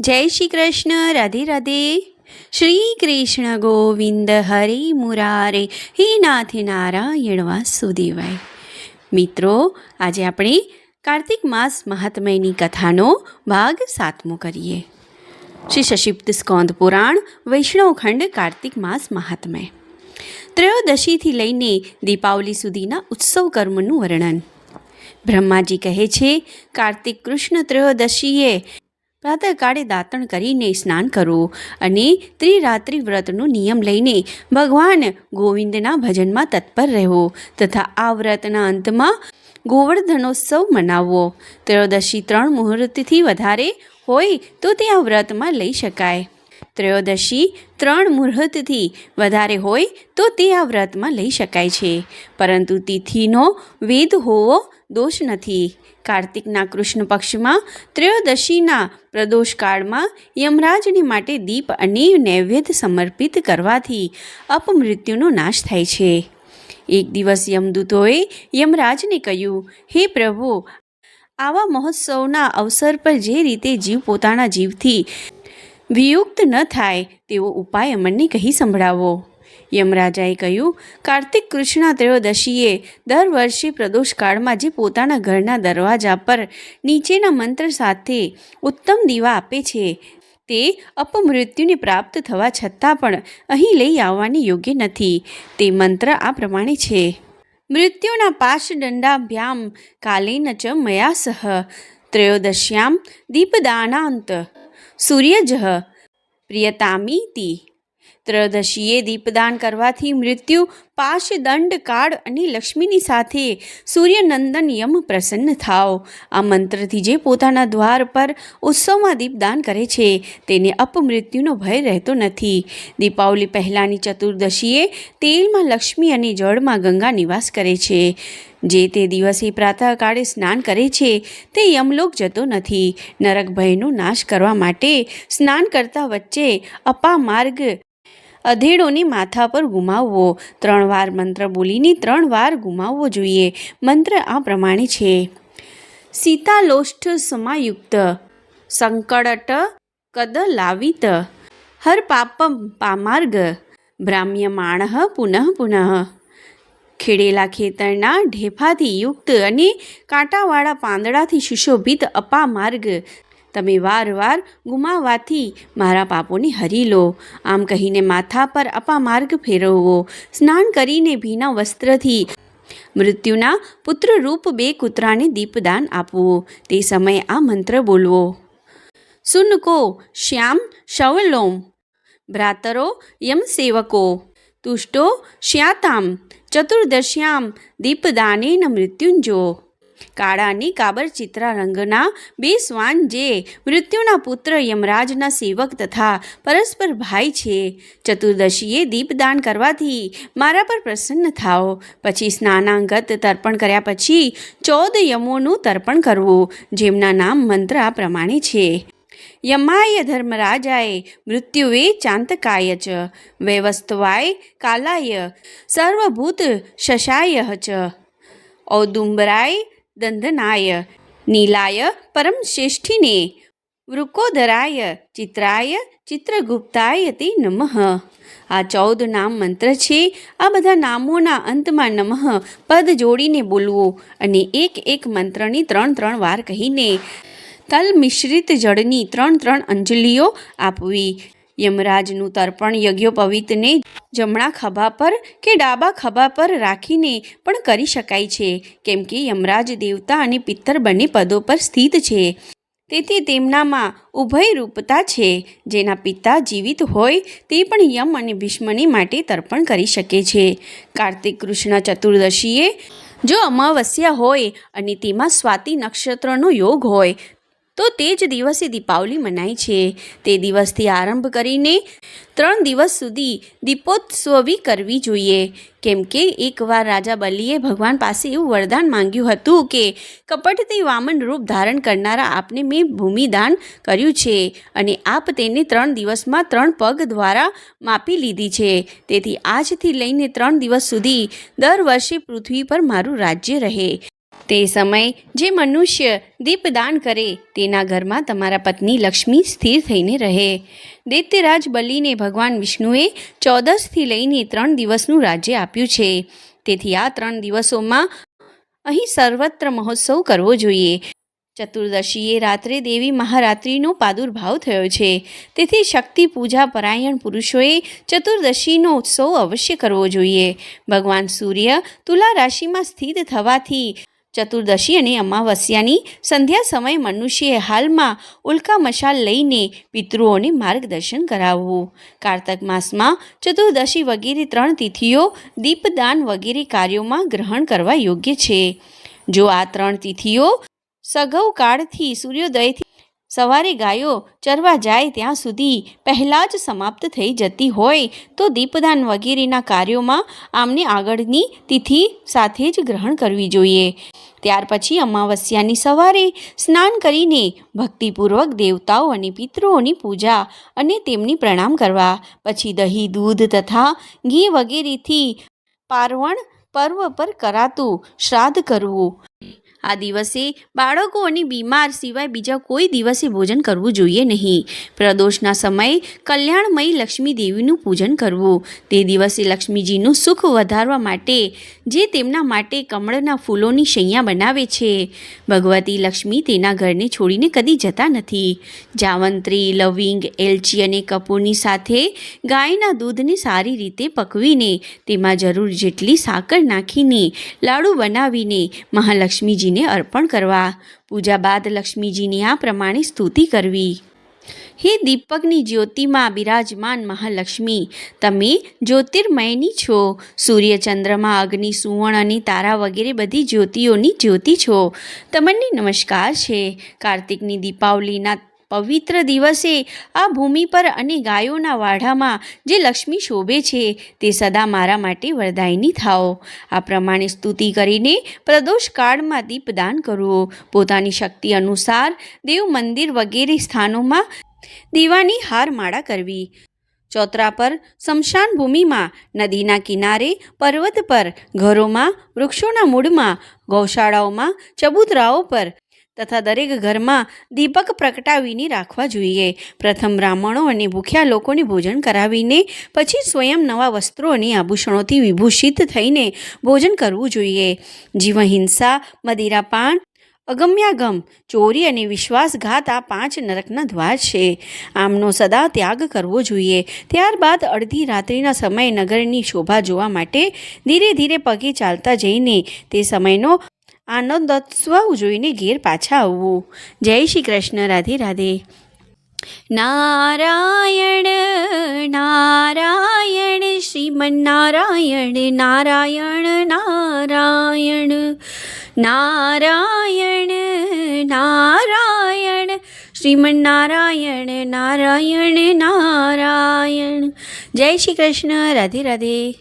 જય શ્રી કૃષ્ણ, રાધે રાધે. શ્રી કૃષ્ણ ગોવિંદ હરે મુરારે, હે નાથ નારાયણ વાસુદેવાય. મિત્રો, આજે આપણે કાર્તિક માસ મહાત્મયની કથાનો ભાગ સાતમો કરીએ. શ્રી સશિપ્ત સ્કોંદ પુરાણ વૈષ્ણવખંડ કાર્તિક માસ મહાત્મય. ત્રયોદશીથી લઈને દીપાવલી સુધીના ઉત્સવ કર્મનું વર્ણન. બ્રહ્માજી કહે છે, કાર્તિક કૃષ્ણ ત્રયોદશીએ પ્રાતઃકાળે દાંતણ કરીને સ્નાન કરવું અને ત્રિરાત્રિ વ્રતનો નિયમ લઈને ભગવાન ગોવિંદના ભજનમાં તત્પર રહેવો તથા આ વ્રતના અંતમાં ગોવર્ધનોત્સવ મનાવવો ત્રયોદશી ત્રણ મુહૂર્તથી વધારે હોય તો તે આ વ્રતમાં લઈ શકાય. ત્રયોદશી ત્રણ મુહૂર્તથી વધારે હોય તો તે આ વ્રતમાં લઈ શકાય છે. પરંતુ તિથિનો વેદ હોવો દોષ નથી. કાર્તિકના કૃષ્ણ પક્ષમાં, ત્રયોદશીના પ્રદોષકાળમાં યમરાજને માટે દીપ અને નૈવેદ્ય સમર્પિત કરવાથી અપમૃત્યુનો નાશ થાય છે. એક દિવસ યમદૂતોએ યમરાજને કહ્યું, હે પ્રભુ, આવા મહોત્સવના અવસર પર જે રીતે જીવ પોતાના જીવથી વિયુક્ત ન થાય તેવો ઉપાય અમને કહી સંભળાવો. યમરાજાએ કહ્યું, કાર્તિક કૃષ્ણ ત્રયોદશીએ દર વર્ષે પ્રદોષકાળમાં જે પોતાના ઘરના દરવાજા પર નીચેના મંત્ર સાથે ઉત્તમ દીવા આપે છે, તે અપમૃત્યુને પ્રાપ્ત થવા છતાં પણ અહીં લઈ આવવાની યોગ્ય નથી. તે મંત્ર આ પ્રમાણે છે. મૃત્યુના પાશદંડાભ્યામ કાલેન ચ મયા સહ, ત્રયોદશ્યામ દીપદાનાંત, સૂર્યજ પ્રિયતામીતિ ત્રયોદશીએ દીપદાન કરવાથી મૃત્યુ પાશ દંડ કાળ અને લક્ષ્મીની સાથે સૂર્યનંદન યમ પ્રસન્ન થાઓ. આ મંત્રથી જે પોતાના દ્વાર પર ઉત્સવમાં દીપદાન કરે છે, તેને અપમૃત્યુનો ભય રહેતો નથી. દીપાવલી પહેલાંની ચતુર્દશીએ તેલમાં લક્ષ્મી અને જળમાં ગંગા નિવાસ કરે છે. જે તે દિવસે પ્રાતઃકાળે સ્નાન કરે છે, તે યમલોક જતો નથી. નરક ભયનો નાશ કરવા માટે સ્નાન કરતા વચ્ચે અપા માર્ગ અધેડોને માથા પર ગુમાવવો. ત્રણ વાર મંત્ર બોલીને ત્રણ વાર ગુમાવવો જોઈએ. મંત્ર આ પ્રમાણે છે. સીતાલોષ્ઠ સમાયુક્ત, સંકળટ કદ લાવિત, હર પાપમ પામાર્ગ ભ્રામ્યમાણ પુનઃ પુનઃ, ખેડેલા ખેતરના ઢેફાથી યુક્ત અને કાંટાવાળા પાંદડાથી સુશોભિત અપા માર્ગ તમે વારવાર ગુમાવવાથી મારા પાપોને હરી લો. આમ કહીને માથા પર અપા માર્ગ ફેરવવો. સ્નાન કરીને ભીના વસ્ત્રથી મૃત્યુના પુત્રરૂપ બે કૂતરાને દીપદાન આપવું. તે સમયે આ મંત્ર બોલવો. સુનકો શ્યામ શવલોમ, ભ્રાતરો યમસેવકો તુષ્ટો શ્યાતામ, ચતુર્દશ્યામ દીપદાનેન મૃત્યુંજો કાળાની કાબર ચિત્રા રંગના બે શ્વાન જે મૃત્યુના પુત્ર યમરાજના સેવક તથા પરસ્પર ભાઈ છે. ચતુર્દશીએ દીપદાન કરવાથી મારા પર પ્રસન્ન થાઓ. પછી સ્નાનાંગત તર્પણ કર્યા પછી ચૌદ યમોનું તર્પણ કરવું, જેમના નામ મંત્ર આ પ્રમાણે છે. યમાય ધર્મરાજાય મૃત્યુવે ચાંતકાય ચ વૈવસ્તવાય કાલાય, સર્વભૂત શશાય ચ. ઔદુંબરાય દંધનાય નીલાય પરમ શ્રેષ્ઠીને વૃકોદરાય ચિત્રાય ચિત્રગુપ્તાય તે નમઃ આ ચૌદ નામ મંત્ર છે આ બધા નામોના અંતમાં નમઃ પદ જોડીને બોલવું અને એક એક મંત્રની ત્રણ ત્રણ વાર કહીને તલ મિશ્રિત જળની ત્રણ ત્રણ અંજલિઓ આપવી યમરાજનું તર્પણ યજ્ઞોપવિતને જમણા ખભા પર કે ડાબા ખભા પર રાખીને પણ કરી શકાય છે. કેમ કે યમરાજ દેવતા અને પિત્તર બંને પદો પર સ્થિત છે. તેથી તેમનામાં ઉભય રૂપતા છે. જેના પિતા જીવિત હોય તે પણ યમ અને ભીષ્મની માટે તર્પણ કરી શકે છે. કાર્તિક કૃષ્ણ ચતુર્દશીએ જો અમાવસ્યા હોય અને તેમાં સ્વાતિ નક્ષત્રનો યોગ હોય તો તે જ દિવસે દીપાવલી મનાય છે. તે દિવસથી આરંભ કરીને ત્રણ દિવસ સુધી દીપોત્સવી કરવી જોઈએ. કેમ કે એકવાર રાજા બલિએ ભગવાન પાસે એવું વરદાન માંગ્યું હતું કે કપટથી વામન રૂપ ધારણ કરનારા આપને મેં ભૂમિદાન કર્યું છે અને આપ તેને ત્રણ દિવસમાં ત્રણ પગ દ્વારા માપી લીધી છે. તેથી આજથી લઈને ત્રણ દિવસ સુધી દર વર્ષે પૃથ્વી પર મારું રાજ્ય રહે. તે સમય જે મનુષ્ય દીપદાન કરે તેના ઘરમાં તમારા પત્ની લક્ષ્મી સ્થિર થઈને રહે. દૈત્યરાજ બલિને ભગવાન વિષ્ણુએ ચૌદસથી લઈને ત્રણ દિવસનું રાજ્ય આપ્યું છે. તેથી આ ત્રણ દિવસોમાં અહીં સર્વત્ર મહોત્સવ કરવો જોઈએ. ચતુર્દશીએ રાત્રે દેવી મહારાત્રિનો પાદુર્ભાવ થયો છે. તેથી શક્તિ, પૂજા, પરાયણ પુરુષોએ ચતુર્દશીનો ઉત્સવ અવશ્ય કરવો જોઈએ. ભગવાન સૂર્ય તુલા રાશિમાં સ્થિત થવાથી ચતુર્દશી અને અમાવસ્યાની સંધ્યા સમયે મનુષ્યએ હાલમાં ઉલ્કા મશાલ લઈને પિતૃઓને માર્ગદર્શન કરાવવું. કારતક માસમાં ચતુર્દશી વગેરે ત્રણ તિથિઓ દીપદાન વગેરે કાર્યોમાં ગ્રહણ કરવા યોગ્ય છે. જો આ ત્રણ તિથિઓ સઘવ કાળથી સૂર્યોદયથી સવારે ગાયો ચરવા જાય ત્યાં સુધી પહેલાં જ સમાપ્ત થઈ જતી હોય તો દીપદાન વગેરેના કાર્યોમાં આમને આગળની તિથિ સાથે જ ગ્રહણ કરવી જોઈએ. ત્યાર પછી અમાવસ્યાની સવારે સ્નાન કરીને ભક્તિપૂર્વક દેવતાઓ અને પિતૃઓની પૂજા અને તેમની પ્રણામ કરવા. પછી દહીં, દૂધ તથા ઘી વગેરેથી પારવણ પર્વ પર કરાતું શ્રાદ્ધ કરવું. આ દિવસે બાળકો અને બીમાર સિવાય બીજા કોઈ દિવસે ભોજન કરવું જોઈએ નહીં. પ્રદોષના સમયે કલ્યાણમયી લક્ષ્મી દેવીનું પૂજન કરવું. તે દિવસે લક્ષ્મીજીનું સુખ વધારવા માટે, જે તેમના માટે કમળના ફૂલોની શૈયા બનાવે છે. ભગવતી લક્ષ્મી તેના ઘરને છોડીને કદી જતા નથી. જાવંત્રી, લવિંગ, એલચી અને કપૂરની સાથે ગાયના દૂધને સારી રીતે પકવીને, તેમાં જરૂર જેટલી સાકર નાખીને, લાડુ બનાવીને મહાલક્ષ્મીજીને અર્પણ કરવા. પૂજા બાદ લક્ષ્મીજીની આ પ્રમાણે સ્તુતિ કરવી. હે દીપકની જ્યોતિમાં બિરાજમાન મહાલક્ષ્મી, તમે જ્યોતિર્મયની છો. સૂર્ય ચંદ્રમાં અગ્નિ, સુવર્ણ અને તારા વગેરે બધી જ્યોતિઓની જ્યોતિ છો. તમને નમસ્કાર છે. કાર્તિકની દીપાવલીના પવિત્ર દિવસે આ ભૂમિ પર અને ગાયોના વાઢામાં જે લક્ષ્મી શોભે છે, તે સદા મારા માટે વરદાયની થાઓ. આ પ્રમાણે સ્તુતિ કરીને પ્રદોષ કાળમાં દીપદાન કરવો પોતાની શક્તિ અનુસાર દેવ મંદિર વગેરે સ્થાનોમાં દીવાની હારમાળા કરવી. ચોતરા પર સ્મશાન ભૂમિમાં, નદીના કિનારે, પર્વત પર, ઘરોમાં, વૃક્ષોના મૂળમાં, ગૌશાળાઓમાં, ચબૂતરાઓ પર તથા દરેક ઘરમાં દીપક પ્રગટાવીને રાખવા જોઈએ. પ્રથમ બ્રાહ્મણો અને ભૂખ્યા લોકોને ભોજન કરાવીને, પછી સ્વયં નવા વસ્ત્રો અને આભૂષણોથી વિભૂષિત થઈને ભોજન કરવું જોઈએ. જીવ હિંસા મદિરાપાન, અગમ્યાગમ, ચોરી અને વિશ્વાસઘાત આ પાંચ નરકના દ્વાર છે. આમનો સદા ત્યાગ કરવો જોઈએ. ત્યારબાદ અડધી રાત્રિના સમયે નગરની શોભા જોવા માટે ધીરે ધીરે પગે ચાલતા જઈને તે સમયનો આનંદોત્સવ જોઈને ઘેર પાછા આવવું. જય શ્રી કૃષ્ણ, રાધે રાધે. નારાયણ નારાયણ, શ્રીમન્નારાયણ, નારાયણ નારાયણ. નારાયણ નારાયણ, શ્રીમન્નારાયણ, નારાયણ નારાયણ. જય શ્રી કૃષ્ણ, રાધે રાધે.